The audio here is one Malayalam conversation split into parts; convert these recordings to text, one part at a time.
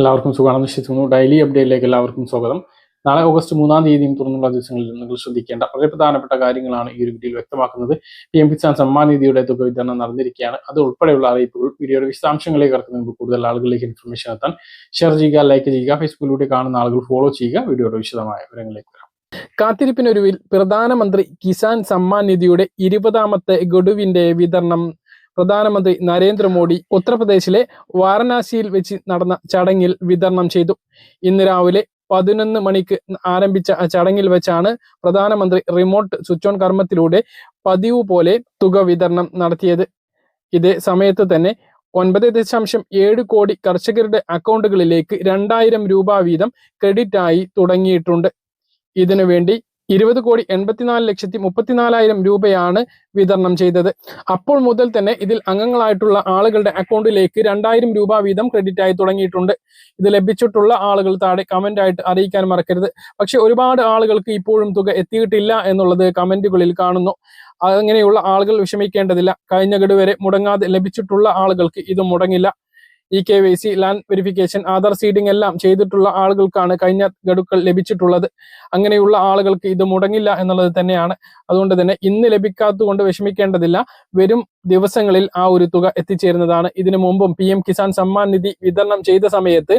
എല്ലാവർക്കും സുഖമാണെന്ന് വിശ്വസിക്കുന്നു. ഡെയിലി അപ്ഡേറ്റിലേക്ക് എല്ലാവർക്കും സ്വാഗതം. നാളെ ഓഗസ്റ്റ് മൂന്നാം തീയതിയും തുറന്നുള്ള ദിവസങ്ങളിൽ നിങ്ങൾ ശ്രദ്ധിക്കേണ്ട വളരെ പ്രധാനപ്പെട്ട കാര്യങ്ങളാണ് ഈ ഒരു വീഡിയോയിൽ വ്യക്തമാക്കുന്നത്. പി എം കിസാൻ സമ്മാൻ നിധിയുടെ തുക വിതരണം നടന്നിരിക്കുകയാണ്. അത് ഉൾപ്പെടെയുള്ള അറിയിപ്പുകൾ വീഡിയോയുടെ വിശദാംശങ്ങളിലേക്ക് കടക്കുന്നതിന് മുമ്പ് കൂടുതൽ ആളുകളിലേക്ക് ഇൻഫർമേഷൻ എത്താൻ. ഷെയർ ചെയ്യുക ലൈക്ക് ചെയ്യുക ഫേസ്ബുക്കിലൂടെ കാണുന്ന ആളുകൾ ഫോളോ ചെയ്യുക. വീഡിയോയുടെ വിശദമായ വിവരങ്ങളിലേക്ക് വരാം. കാത്തിരിപ്പിനൊരുവിൽ പ്രധാനമന്ത്രി കിസാൻ സമ്മാൻ നിധിയുടെ ഇരുപതാമത്തെ ഗഡുവിന്റെ വിതരണം പ്രധാനമന്ത്രി നരേന്ദ്രമോദി ഉത്തർപ്രദേശിലെ വാരണാസിയിൽ വെച്ച് നടന്ന ചടങ്ങിൽ വിതരണം ചെയ്തു. ഇന്ന് രാവിലെ പതിനൊന്ന് മണിക്ക് ആരംഭിച്ച ചടങ്ങിൽ വെച്ചാണ് പ്രധാനമന്ത്രി റിമോട്ട് സ്വിച്ച് ഓൺ കർമ്മത്തിലൂടെ പതിവ് പോലെ തുക വിതരണം നടത്തിയത്. ഇതേ സമയത്ത് തന്നെ ഒൻപത് ദശാംശം ഏഴ് കോടി കർഷകരുടെ അക്കൗണ്ടുകളിലേക്ക് രണ്ടായിരം രൂപ വീതം ക്രെഡിറ്റായി തുടങ്ങിയിട്ടുണ്ട്. ഇതിനുവേണ്ടി ഇരുപത് കോടി എൺപത്തിനാല് ലക്ഷത്തി മുപ്പത്തിനാലായിരം രൂപയാണ് വിതരണം ചെയ്തത്. അപ്പോൾ മുതൽ തന്നെ ഇതിൽ അംഗങ്ങളായിട്ടുള്ള ആളുകളുടെ അക്കൗണ്ടിലേക്ക് രണ്ടായിരം രൂപ വീതം ക്രെഡിറ്റ് ആയി തുടങ്ങിയിട്ടുണ്ട്. ഇത് ലഭിച്ചിട്ടുള്ള ആളുകൾ താഴെ കമന്റ് ആയിട്ട് അറിയിക്കാൻ മറക്കരുത്. പക്ഷെ ഒരുപാട് ആളുകൾക്ക് ഇപ്പോഴും തുക എത്തിയിട്ടില്ല എന്നുള്ളത് കമന്റുകളിൽ കാണുന്നു. അങ്ങനെയുള്ള ആളുകൾ വിഷമിക്കേണ്ടതില്ല. കഴിഞ്ഞ ഗഡു വരെ മുടങ്ങാതെ ലഭിച്ചിട്ടുള്ള ആളുകൾക്ക് ഇത് മുടങ്ങില്ല. E K Y C land verification Aadhaar seeding എല്ലാം ചെയ്തിട്ടുള്ള ആളുകൾക്കാണ് കഴിഞ്ഞ ഗഡുക്കൾ ലഭിച്ചിട്ടുള്ളത്. അങ്ങനെയുള്ള ആളുകൾക്ക് ഇത് മുടങ്ങില്ല എന്നുള്ളത് തന്നെയാണ്. അതുകൊണ്ട് തന്നെ ഇന്ന് ലഭിക്കാത്തത് കൊണ്ട് വിഷമിക്കേണ്ടതില്ല. വരും ദിവസങ്ങളിൽ ആ ഒരു തുക എത്തിച്ചേരുന്നതാണ്. ഇതിനു മുമ്പും പി എം കിസാൻ സമ്മാൻ നിധി വിതരണം ചെയ്ത സമയത്ത്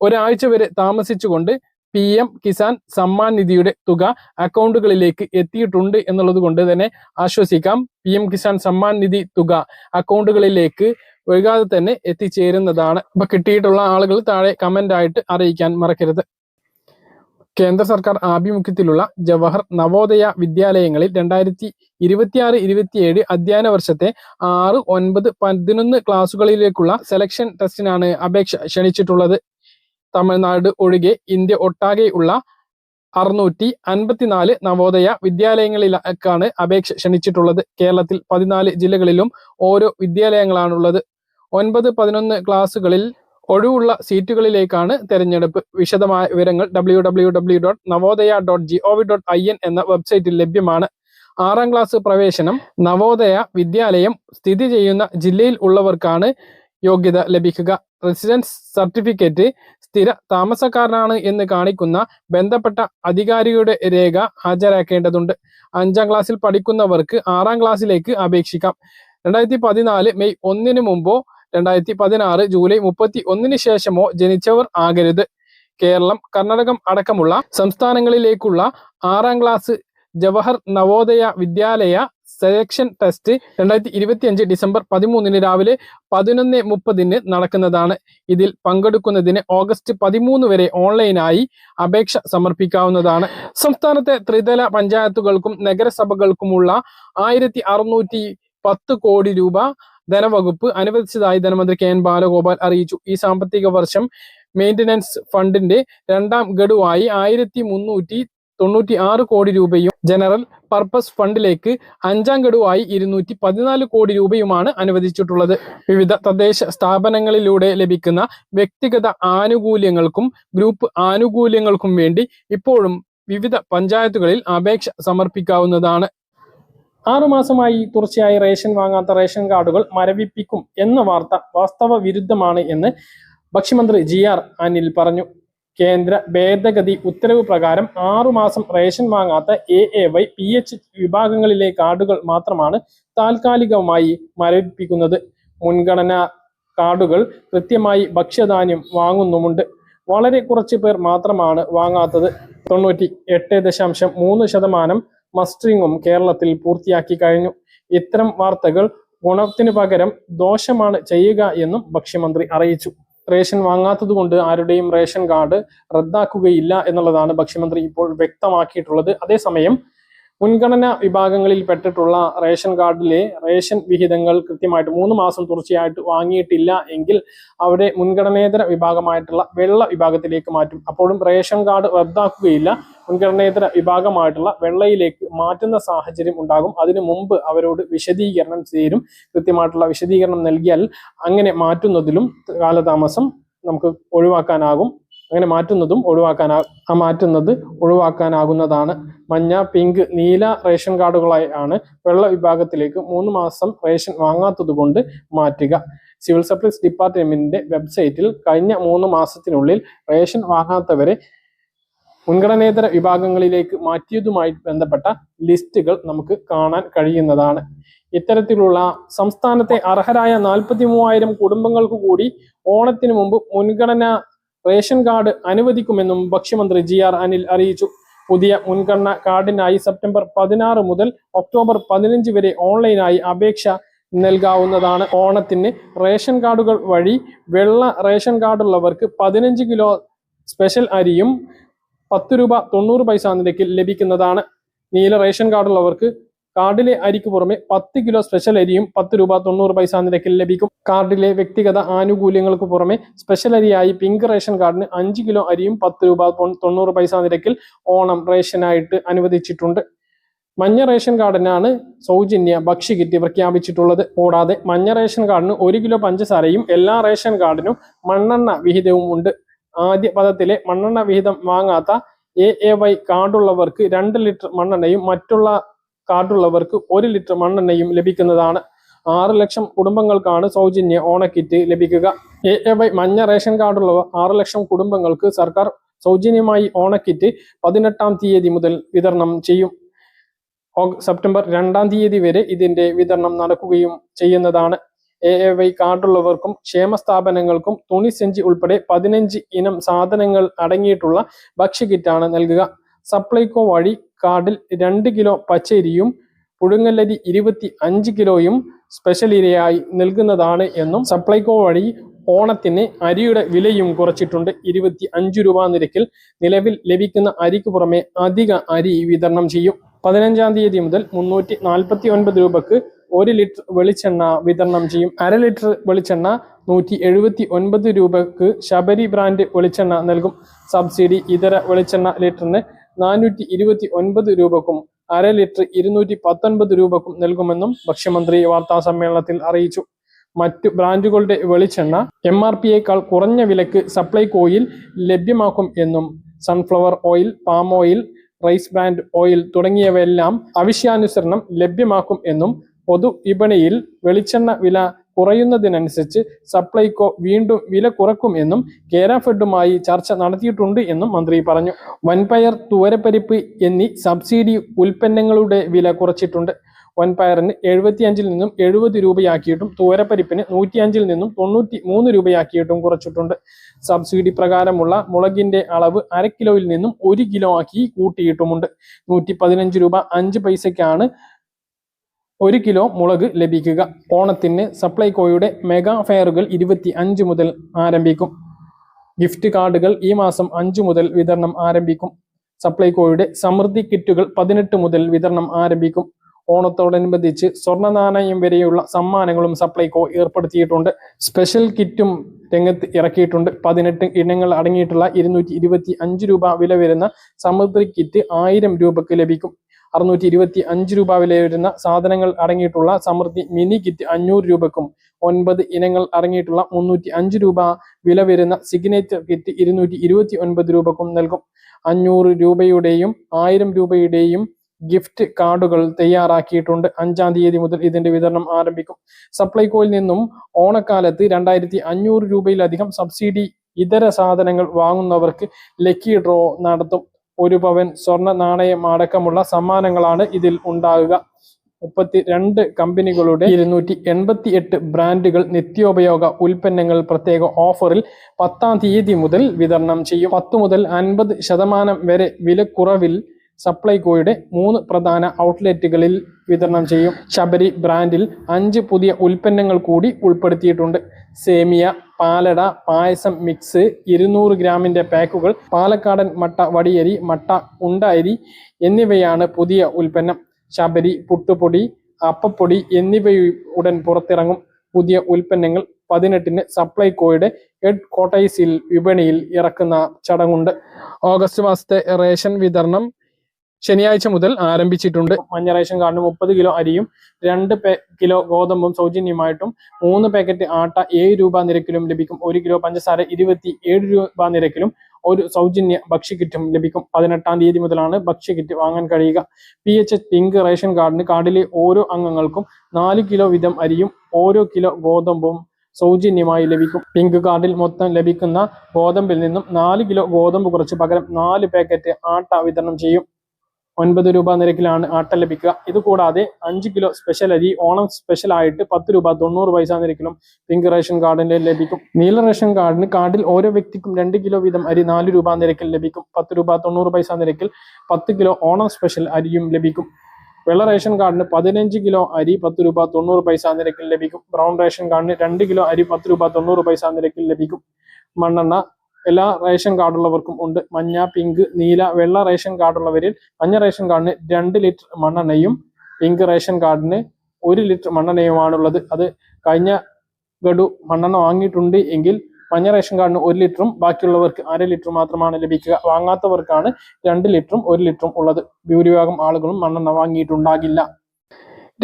ഒരാഴ്ച വരെ താമസിച്ചുകൊണ്ട് പി എം കിസാൻ സമ്മാൻ നിധിയുടെ തുക അക്കൗണ്ടുകളിലേക്ക് എത്തിയിട്ടുണ്ട് എന്നുള്ളത് കൊണ്ട് തന്നെ ആശ്വസിക്കാം. പി എം കിസാൻ സമ്മാൻ നിധി തുക അക്കൗണ്ടുകളിലേക്ക് വൈകാതെ തന്നെ എത്തിച്ചേരുന്നതാണ്. അപ്പൊ കിട്ടിയിട്ടുള്ള ആളുകൾ താഴെ കമന്റ് ആയിട്ട് അറിയിക്കാൻ മറക്കരുത്. കേന്ദ്ര സർക്കാർ ആഭിമുഖ്യത്തിലുള്ള ജവഹർ നവോദയ വിദ്യാലയങ്ങളിൽ രണ്ടായിരത്തി ഇരുപത്തിയാറ് ഇരുപത്തിയേഴ് അധ്യയന വർഷത്തെ ആറ് ഒൻപത് പതിനൊന്ന് ക്ലാസുകളിലേക്കുള്ള സെലക്ഷൻ ടെസ്റ്റിനാണ് അപേക്ഷ ക്ഷണിച്ചിട്ടുള്ളത്. തമിഴ്നാട് ഒഴികെ ഇന്ത്യ ഒട്ടാകെയുള്ള അറുന്നൂറ്റി അൻപത്തിനാല് നവോദയ വിദ്യാലയങ്ങളിലേക്കാണ് അപേക്ഷ ക്ഷണിച്ചിട്ടുള്ളത്. കേരളത്തിൽ പതിനാല് ജില്ലകളിലും ഓരോ വിദ്യാലയങ്ങളാണുള്ളത്. ഒൻപത് പതിനൊന്ന് ക്ലാസ്സുകളിൽ ഒഴിവുള്ള സീറ്റുകളിലേക്കാണ് തെരഞ്ഞെടുപ്പ്. വിശദമായ വിവരങ്ങൾ W W W dot Navodaya dot G O V dot I N എന്ന വെബ്സൈറ്റിൽ ലഭ്യമാണ്. ആറാം ക്ലാസ് പ്രവേശനം നവോദയ വിദ്യാലയം സ്ഥിതി ചെയ്യുന്ന ജില്ലയിൽ ഉള്ളവർക്കാണ് യോഗ്യത ലഭിക്കുക. റെസിഡൻസ് സർട്ടിഫിക്കറ്റ് സ്ഥിര താമസക്കാരനാണ് എന്ന് കാണിക്കുന്ന ബന്ധപ്പെട്ട അധികാരിയുടെ രേഖ ഹാജരാക്കേണ്ടതുണ്ട്. അഞ്ചാം ക്ലാസ്സിൽ പഠിക്കുന്നവർക്ക് ആറാം ക്ലാസ്സിലേക്ക് അപേക്ഷിക്കാം. രണ്ടായിരത്തി പതിനാല് മെയ് ഒന്നിന് മുമ്പോ രണ്ടായിരത്തി പതിനാറ് ജൂലൈ മുപ്പത്തി ഒന്നിന് ശേഷമോ ജനിച്ചവർ ആകരുത്. കേരളം കർണാടകം അടക്കമുള്ള സംസ്ഥാനങ്ങളിലേക്കുള്ള ആറാം class Jawahar Navodaya Vidyalaya selection test രണ്ടായിരത്തി ഇരുപത്തി അഞ്ച് ഡിസംബർ പതിമൂന്നിന് രാവിലെ പതിനൊന്ന് മുപ്പതിന് നടക്കുന്നതാണ്. ഇതിൽ പങ്കെടുക്കുന്നതിന് ഓഗസ്റ്റ് പതിമൂന്ന് വരെ ഓൺലൈനായി അപേക്ഷ സമർപ്പിക്കാവുന്നതാണ്. സംസ്ഥാനത്തെ ത്രിതല പഞ്ചായത്തുകൾക്കും നഗരസഭകൾക്കുമുള്ള ആയിരത്തി അറുന്നൂറ്റി പത്ത് കോടി രൂപ ധനവകുപ്പ് അനുവദിച്ചതായി ധനമന്ത്രി കെ എൻ ബാലഗോപാൽ അറിയിച്ചു. ഈ സാമ്പത്തിക വർഷം മെയിന്റനൻസ് ഫണ്ടിന്റെ രണ്ടാം ഗഡുവായി ആയിരത്തി മുന്നൂറ്റി തൊണ്ണൂറ്റി ആറ് കോടി രൂപയും ജനറൽ പർപ്പസ് ഫണ്ടിലേക്ക് അഞ്ചാം ഗഡുവായി ഇരുന്നൂറ്റി പതിനാല് കോടി രൂപയുമാണ് അനുവദിച്ചിട്ടുള്ളത്. വിവിധ തദ്ദേശ സ്ഥാപനങ്ങളിലൂടെ ലഭിക്കുന്ന വ്യക്തിഗത ആനുകൂല്യങ്ങൾക്കും ഗ്രൂപ്പ് ആനുകൂല്യങ്ങൾക്കും വേണ്ടി ഇപ്പോഴും വിവിധ പഞ്ചായത്തുകളിൽ അപേക്ഷ സമർപ്പിക്കാവുന്നതാണ്. ആറുമാസമായി തുടർച്ചയായി റേഷൻ വാങ്ങാത്ത റേഷൻ കാർഡുകൾ മരവിപ്പിക്കും എന്ന വാർത്ത വാസ്തവ വിരുദ്ധമാണ് എന്ന് ഭക്ഷ്യമന്ത്രി ജി ആർ അനിൽ പറഞ്ഞു. കേന്ദ്ര ഭേദഗതി ഉത്തരവ് പ്രകാരം ആറുമാസം ration വാങ്ങാത്ത A A Y P H വിഭാഗങ്ങളിലെ കാർഡുകൾ മാത്രമാണ് താൽക്കാലികമായി മരവിപ്പിക്കുന്നത്. മുൻഗണനാ കാർഡുകൾ കൃത്യമായി ഭക്ഷ്യധാന്യം വാങ്ങുന്നുമുണ്ട്. വളരെ കുറച്ച് പേർ മാത്രമാണ് വാങ്ങാത്തത്. തൊണ്ണൂറ്റി എട്ട് ദശാംശം മൂന്ന് ശതമാനം മസ്റ്ററിങ്ങും കേരളത്തിൽ പൂർത്തിയാക്കി കഴിഞ്ഞു. ഇത്തരം വാർത്തകൾ ഗുണത്തിന് പകരം ദോഷമാണ് ചെയ്യുക എന്നും ഭക്ഷ്യമന്ത്രി അറിയിച്ചു. റേഷൻ വാങ്ങാത്തതുകൊണ്ട് ആരുടെയും റേഷൻ കാർഡ് റദ്ദാക്കുകയില്ല എന്നുള്ളതാണ് ഭക്ഷ്യമന്ത്രി ഇപ്പോൾ വ്യക്തമാക്കിയിട്ടുള്ളത്. അതേസമയം മുൻഗണന വിഭാഗങ്ങളിൽ പെട്ടിട്ടുള്ള റേഷൻ കാർഡിലെ റേഷൻ വിഹിതങ്ങൾ കൃത്യമായിട്ട് മൂന്ന് മാസം തുടർച്ചയായിട്ട് വാങ്ങിയിട്ടില്ല എങ്കിൽ അവിടെ മുൻഗണനേതര വിഭാഗമായിട്ടുള്ള വെള്ള വിഭാഗത്തിലേക്ക് മാറ്റും. അപ്പോഴും റേഷൻ കാർഡ് റദ്ദാക്കുകയില്ല. മുൻഗണനേതര വിഭാഗമായിട്ടുള്ള വെള്ളയിലേക്ക് മാറ്റുന്ന സാഹചര്യം ഉണ്ടാകും. അതിനു മുമ്പ് അവരോട് വിശദീകരണം ചേരും. കൃത്യമായിട്ടുള്ള വിശദീകരണം നൽകിയാൽ അങ്ങനെ മാറ്റുന്നതിലും കാലതാമസം നമുക്ക് ഒഴിവാക്കാനാകും. അങ്ങനെ മാറ്റുന്നതും ഒഴിവാക്കാനാ ആ മാറ്റുന്നത് ഒഴിവാക്കാനാകുന്നതാണ്. മഞ്ഞ പിങ്ക് നീല റേഷൻ കാർഡുകളായി ആണ് വെള്ള വിഭാഗത്തിലേക്ക് മൂന്ന് മാസം റേഷൻ വാങ്ങാത്തത് കൊണ്ട് മാറ്റുക. സിവിൽ സപ്ലൈസ് ഡിപ്പാർട്ട്മെന്റിന്റെ വെബ്സൈറ്റിൽ കഴിഞ്ഞ മൂന്ന് മാസത്തിനുള്ളിൽ റേഷൻ വാങ്ങാത്തവരെ മുൻഗണനേതര വിഭാഗങ്ങളിലേക്ക് മാറ്റിയതുമായി ബന്ധപ്പെട്ട ലിസ്റ്റുകൾ നമുക്ക് കാണാൻ കഴിയുന്നതാണ്. ഇത്തരത്തിലുള്ള സംസ്ഥാനത്തെ അർഹരായ നാൽപ്പത്തി മൂവായിരം കുടുംബങ്ങൾക്ക് കൂടി ഓണത്തിന് മുമ്പ് മുൻഗണന റേഷൻ കാർഡ് അനുവദിക്കുമെന്നും ഭക്ഷ്യമന്ത്രി ജി ആർ അനിൽ അറിയിച്ചു. പുതിയ മുൻഗണന കാർഡിനായി സെപ്റ്റംബർ പതിനാറ് മുതൽ ഒക്ടോബർ പതിനഞ്ച് വരെ ഓൺലൈനായി അപേക്ഷ നൽകാവുന്നതാണ്. ഓണത്തിന് റേഷൻ കാർഡുകൾ വഴി വെള്ള റേഷൻ കാർഡുള്ളവർക്ക് പതിനഞ്ച് കിലോ സ്പെഷ്യൽ അരിയും പത്ത് രൂപ തൊണ്ണൂറ് പൈസ നിരക്കിൽ ലഭിക്കുന്നതാണ്. നീല റേഷൻ കാർഡുള്ളവർക്ക് കാർഡിലെ അരിക്ക് പുറമെ പത്ത് കിലോ സ്പെഷ്യൽ അരിയും പത്ത് രൂപ തൊണ്ണൂറ് പൈസ നിരക്കിൽ ലഭിക്കും. കാർഡിലെ വ്യക്തിഗത ആനുകൂല്യങ്ങൾക്ക് പുറമെ സ്പെഷ്യൽ അരിയായി പിങ്ക് റേഷൻ കാർഡിന് അഞ്ച് കിലോ അരിയും പത്ത് രൂപ തൊണ്ണൂറ് പൈസ നിരക്കിൽ ഓണം റേഷനായിട്ട് അനുവദിച്ചിട്ടുണ്ട്. മഞ്ഞ റേഷൻ കാർഡിനാണ് സൗജന്യ ഭക്ഷ്യകിറ്റ് പ്രഖ്യാപിച്ചിട്ടുള്ളത്. കൂടാതെ മഞ്ഞ റേഷൻ കാർഡിന് ഒരു കിലോ പഞ്ചസാരയും എല്ലാ റേഷൻ കാർഡിനും മണ്ണെണ്ണ വിഹിതവും ഉണ്ട്. ആദ്യ പദത്തിലെ മണ്ണെണ്ണ വിഹിതം വാങ്ങാത്ത എ എ വൈ കാർഡുള്ളവർക്ക് രണ്ട് ലിറ്റർ മണ്ണെണ്ണയും മറ്റുള്ള കാർഡുള്ളവർക്ക് ഒരു ലിറ്റർ മണ്ണെണ്ണയും ലഭിക്കുന്നതാണ്. ആറ് ലക്ഷം കുടുംബങ്ങൾക്കാണ് സൗജന്യ ഓണക്കിറ്റ് ലഭിക്കുക. എ എ വൈ മഞ്ഞ റേഷൻ കാർഡുള്ളവർ ആറ് ലക്ഷം കുടുംബങ്ങൾക്ക് സർക്കാർ സൗജന്യമായി ഓണക്കിറ്റ് പതിനെട്ടാം തീയതി മുതൽ വിതരണം ചെയ്യും. സെപ്റ്റംബർ രണ്ടാം തീയതി വരെ ഇതിന്റെ വിതരണം നടക്കുകയും ചെയ്യുന്നതാണ്. എ എ വൈ കാർഡുള്ളവർക്കും ക്ഷേമ സ്ഥാപനങ്ങൾക്കും തുണിസഞ്ചി ഉൾപ്പെടെ പതിനഞ്ച് ഇനം സാധനങ്ങൾ അടങ്ങിയിട്ടുള്ള ഭക്ഷ്യകിറ്റാണ് നൽകുക. സപ്ലൈകോ വഴി കാർഡിൽ രണ്ട് കിലോ പച്ചരിയും പുഴുങ്ങല്ലരി ഇരുപത്തി അഞ്ച് കിലോയും സ്പെഷ്യൽ ഇരയായി നൽകുന്നതാണ് എന്നും സപ്ലൈകോ വഴി ഓണത്തിന് അരിയുടെ വിലയും കുറച്ചിട്ടുണ്ട്. ഇരുപത്തി അഞ്ച് രൂപ നിരക്കിൽ നിലവിൽ ലഭിക്കുന്ന അരിക്ക് പുറമെ അധിക അരി വിതരണം ചെയ്യും. പതിനഞ്ചാം തീയതി മുതൽ മുന്നൂറ്റി നാൽപ്പത്തി ഒൻപത് രൂപക്ക് ഒരു ലിറ്റർ വെളിച്ചെണ്ണ വിതരണം ചെയ്യും. അര ലിറ്റർ വെളിച്ചെണ്ണ നൂറ്റി എഴുപത്തി ഒൻപത് രൂപക്ക് ശബരി ബ്രാൻഡ് വെളിച്ചെണ്ണ നൽകും. സബ്സിഡി ഇതര വെളിച്ചെണ്ണ ലിറ്ററിന് നാനൂറ്റി ഇരുപത്തി ഒൻപത് രൂപക്കും അര ലിറ്റർ ഇരുന്നൂറ്റി പത്തൊൻപത് രൂപക്കും നൽകുമെന്നും ഭക്ഷ്യമന്ത്രി വാർത്താ സമ്മേളനത്തിൽ അറിയിച്ചു. മറ്റു ബ്രാൻഡുകളുടെ വെളിച്ചെണ്ണ എം ആർ പിയേക്കാൾ കുറഞ്ഞ വിലക്ക് സപ്ലൈകോയിൽ ലഭ്യമാക്കും എന്നും sunflower oil palm oil rice bran oil തുടങ്ങിയവയെല്ലാം ആവശ്യാനുസരണം ലഭ്യമാക്കും എന്നും പൊതു വിപണിയിൽ വെളിച്ചെണ്ണ വില കുറയുന്നതിനനുസരിച്ച് സപ്ലൈകോ വീണ്ടും വില കുറക്കും എന്നും കേര ഫെഡുമായി ചർച്ച നടത്തിയിട്ടുണ്ട് എന്നും മന്ത്രി പറഞ്ഞു. വൻപയർ തുവരപ്പരിപ്പ് എന്നീ സബ്സിഡി ഉൽപ്പന്നങ്ങളുടെ വില കുറച്ചിട്ടുണ്ട്. വൻപയറിന് എഴുപത്തിയഞ്ചിൽ നിന്നും എഴുപത് രൂപയാക്കിയിട്ടും തുവരപ്പരിപ്പിന് നൂറ്റിയഞ്ചിൽ നിന്നും തൊണ്ണൂറ്റി മൂന്ന് രൂപയാക്കിയിട്ടും കുറച്ചിട്ടുണ്ട്. സബ്സിഡി പ്രകാരമുള്ള മുളകിന്റെ അളവ് അര കിലോയിൽ നിന്നും ഒരു കിലോ ആക്കി കൂട്ടിയിട്ടുമുണ്ട്. നൂറ്റി പതിനഞ്ച് രൂപ അഞ്ച് പൈസയ്ക്കാണ് ഒരു കിലോ മുളക് ലഭിക്കുക. ഓണത്തിന് സപ്ലൈകോയുടെ മെഗാ ഫെയറുകൾ ഇരുപത്തി അഞ്ച് മുതൽ ആരംഭിക്കും. ഗിഫ്റ്റ് കാർഡുകൾ ഈ മാസം അഞ്ചു മുതൽ വിതരണം ആരംഭിക്കും. സപ്ലൈകോയുടെ സമൃദ്ധി കിറ്റുകൾ പതിനെട്ട് മുതൽ വിതരണം ആരംഭിക്കും. ഓണത്തോടനുബന്ധിച്ച് സ്വർണ നാണയം വരെയുള്ള സമ്മാനങ്ങളും സപ്ലൈകോ ഏർപ്പെടുത്തിയിട്ടുണ്ട്. സ്പെഷ്യൽ കിറ്റും രംഗത്ത് ഇറക്കിയിട്ടുണ്ട്. പതിനെട്ട് ഇനങ്ങൾ അടങ്ങിയിട്ടുള്ള ഇരുന്നൂറ്റി രൂപ വില വരുന്ന സമൃദ്ധി കിറ്റ് ആയിരം രൂപക്ക് ലഭിക്കും. അറുന്നൂറ്റി ഇരുപത്തി അഞ്ച് രൂപ വില വരുന്ന സാധനങ്ങൾ അടങ്ങിയിട്ടുള്ള സമൃദ്ധി മിനി കിറ്റ് അഞ്ഞൂറ് രൂപക്കും ഒൻപത് ഇനങ്ങൾ അടങ്ങിയിട്ടുള്ള മുന്നൂറ്റി അഞ്ച് രൂപ വില വരുന്ന സിഗ്നേച്ചർ കിറ്റ് ഇരുന്നൂറ്റി ഇരുപത്തി ഒൻപത് രൂപക്കും നൽകും. അഞ്ഞൂറ് രൂപയുടെയും ആയിരം രൂപയുടെയും ഗിഫ്റ്റ് കാർഡുകൾ തയ്യാറാക്കിയിട്ടുണ്ട്. അഞ്ചാം തീയതി മുതൽ ഇതിന്റെ വിതരണം ആരംഭിക്കും. സപ്ലൈകോയിൽ നിന്നും ഓണക്കാലത്ത് രണ്ടായിരത്തി അഞ്ഞൂറ് രൂപയിലധികം സബ്സിഡി ഇതര സാധനങ്ങൾ വാങ്ങുന്നവർക്ക് ലക്കി ഡ്രോ നടത്തും. ഒരു പവൻ സ്വർണ നാണയം അടക്കമുള്ള സമ്മാനങ്ങളാണ് ഇതിൽ ഉണ്ടാകുക. മുപ്പത്തി രണ്ട് കമ്പനികളുടെ ഇരുന്നൂറ്റി എൺപത്തി എട്ട് ബ്രാൻഡുകൾ നിത്യോപയോഗ ഉൽപ്പന്നങ്ങൾ പ്രത്യേക ഓഫറിൽ പത്താം തീയതി മുതൽ വിതരണം ചെയ്യും. പത്ത് മുതൽ അൻപത് ശതമാനം വരെ വിലക്കുറവിൽ സപ്ലൈകോയുടെ മൂന്ന് പ്രധാന ഔട്ട്ലെറ്റുകളിൽ വിതരണം ചെയ്യും. ശബരി ബ്രാൻഡിൽ അഞ്ച് പുതിയ ഉൽപ്പന്നങ്ങൾ കൂടി ഉൾപ്പെടുത്തിയിട്ടുണ്ട്. സേമിയ പാലട പായസം മിക്സ് ഇരുന്നൂറ് ഗ്രാമിന്റെ പാക്കുകൾ പാലക്കാടൻ മട്ട വടിയരി മട്ട ഉണ്ടരി എന്നിവയാണ് പുതിയ ഉൽപ്പന്നം. ശബരി പുട്ടുപൊടി അപ്പപ്പൊടി എന്നിവ ഉടൻ പുറത്തിറങ്ങും. പുതിയ ഉൽപ്പന്നങ്ങൾ പതിനെട്ടിന് സപ്ലൈകോയുടെ ഹെഡ് കോട്ടൈസിൽ വിപണിയിൽ ഇറക്കുന്ന ചടങ്ങുണ്ട്. ഓഗസ്റ്റ് മാസത്തെ റേഷൻ വിതരണം ശനിയാഴ്ച മുതൽ ആരംഭിച്ചിട്ടുണ്ട്. മഞ്ഞ റേഷൻ കാർഡിന് മുപ്പത് കിലോ അരിയും രണ്ട് കിലോ ഗോതമ്പും സൗജന്യമായിട്ടും മൂന്ന് പാക്കറ്റ് ആട്ട ഏഴ് രൂപ നിരക്കിലും ലഭിക്കും. ഒരു കിലോ പഞ്ചസാര ഇരുപത്തി ഏഴ് രൂപ നിരക്കിലും ഒരു സൗജന്യ ഭക്ഷ്യക്കിറ്റും ലഭിക്കും. പതിനെട്ടാം തീയതി മുതലാണ് ഭക്ഷ്യക്കിറ്റ് വാങ്ങാൻ കഴിയുക. P H H pink ration കാർഡിന് കാർഡിലെ ഓരോ അംഗങ്ങൾക്കും നാല് കിലോ വീതം അരിയും ഓരോ കിലോ ഗോതമ്പും സൗജന്യമായി ലഭിക്കും. പിങ്ക് കാർഡിൽ മൊത്തം ലഭിക്കുന്ന ഗോതമ്പിൽ നിന്നും നാല് കിലോ ഗോതമ്പ് കുറച്ച് പകരം നാല് പാക്കറ്റ് ആട്ട വിതരണം ചെയ്യും. ഒൻപത് രൂപ നിരക്കിലാണ് ആട്ട ലഭിക്കുക. ഇതുകൂടാതെ അഞ്ച് കിലോ സ്പെഷ്യൽ അരി ഓണം സ്പെഷ്യൽ ആയിട്ട് പത്ത് രൂപ തൊണ്ണൂറ് പൈസ നിരക്കിലും പിങ്ക് റേഷൻ കാർഡിന് ലഭിക്കും. നീല റേഷൻ കാർഡിന് കാർഡിൽ ഓരോ വ്യക്തിക്കും രണ്ട് കിലോ വീതം അരി നാല് രൂപ നിരക്കിൽ ലഭിക്കും. പത്ത് രൂപ തൊണ്ണൂറ് പൈസ നിരക്കിൽ പത്ത് കിലോ ഓണം സ്പെഷ്യൽ അരിയും ലഭിക്കും. വെള്ള റേഷൻ കാർഡിന് പതിനഞ്ച് കിലോ അരി പത്ത് രൂപ തൊണ്ണൂറ് പൈസ നിരക്കിൽ ലഭിക്കും. ബ്രൗൺ റേഷൻ കാർഡിന് രണ്ട് കിലോ അരി പത്ത് രൂപ തൊണ്ണൂറ് പൈസ നിരക്കിൽ ലഭിക്കും. മണ്ണെണ്ണ എല്ലാ റേഷൻ കാർഡുള്ളവർക്കും ഉണ്ട്. മഞ്ഞ പിങ്ക് നീല വെള്ള റേഷൻ കാർഡുള്ളവരിൽ മഞ്ഞ റേഷൻ കാർഡിന് രണ്ട് ലിറ്റർ മണ്ണെണ്ണയും പിങ്ക് റേഷൻ കാർഡിന് ഒരു ലിറ്റർ മണ്ണെണ്ണയുമാണുള്ളത്. അത് കഴിഞ്ഞ ഗഡു മണ്ണെണ്ണ വാങ്ങിയിട്ടുണ്ട് എങ്കിൽ മഞ്ഞ റേഷൻ കാർഡിന് ഒരു ലിറ്ററും ബാക്കിയുള്ളവർക്ക് അര ലിറ്റർ മാത്രമാണ് ലഭിക്കുക. വാങ്ങാത്തവർക്കാണ് രണ്ട് ലിറ്ററും ഒരു ലിറ്ററും ഉള്ളത്. ഭൂരിഭാഗം ആളുകളും മണ്ണെണ്ണ വാങ്ങിയിട്ടുണ്ടാകില്ല.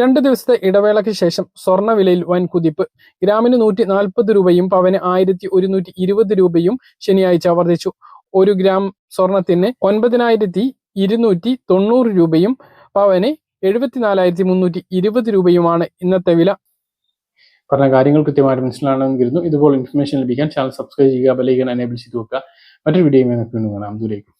രണ്ട് ദിവസത്തെ ഇടവേളയ്ക്ക് ശേഷം സ്വർണ വിലയിൽ വൻ കുതിപ്പ്. ഗ്രാമിന് നൂറ്റി നാൽപ്പത് രൂപയും പവന് ആയിരത്തി ഒരുന്നൂറ്റി ഇരുപത് രൂപയും ശനിയാഴ്ച വർദ്ധിച്ചു. ഒരു ഗ്രാം സ്വർണത്തിന് ഒൻപതിനായിരത്തി ഇരുന്നൂറ്റി തൊണ്ണൂറ് രൂപയും പവന് എഴുപത്തിനാലായിരത്തി മുന്നൂറ്റി ഇരുപത് രൂപയുമാണ് ഇന്നത്തെ വില. പറഞ്ഞ കാര്യങ്ങൾ കൃത്യമായിട്ട് മനസ്സിലാണെന്ന് കരുതുന്നു ഇതുപോലെ ഇൻഫർമേഷൻ ലഭിക്കാൻ ചാനൽ സബ്സ്ക്രൈബ് ചെയ്യുക ബെലൈക്കൺ എനേബിൾ ചെയ്ത് വെക്കുക. മറ്റൊരു നമുക്ക് കാണാം. ദൂരേക്കും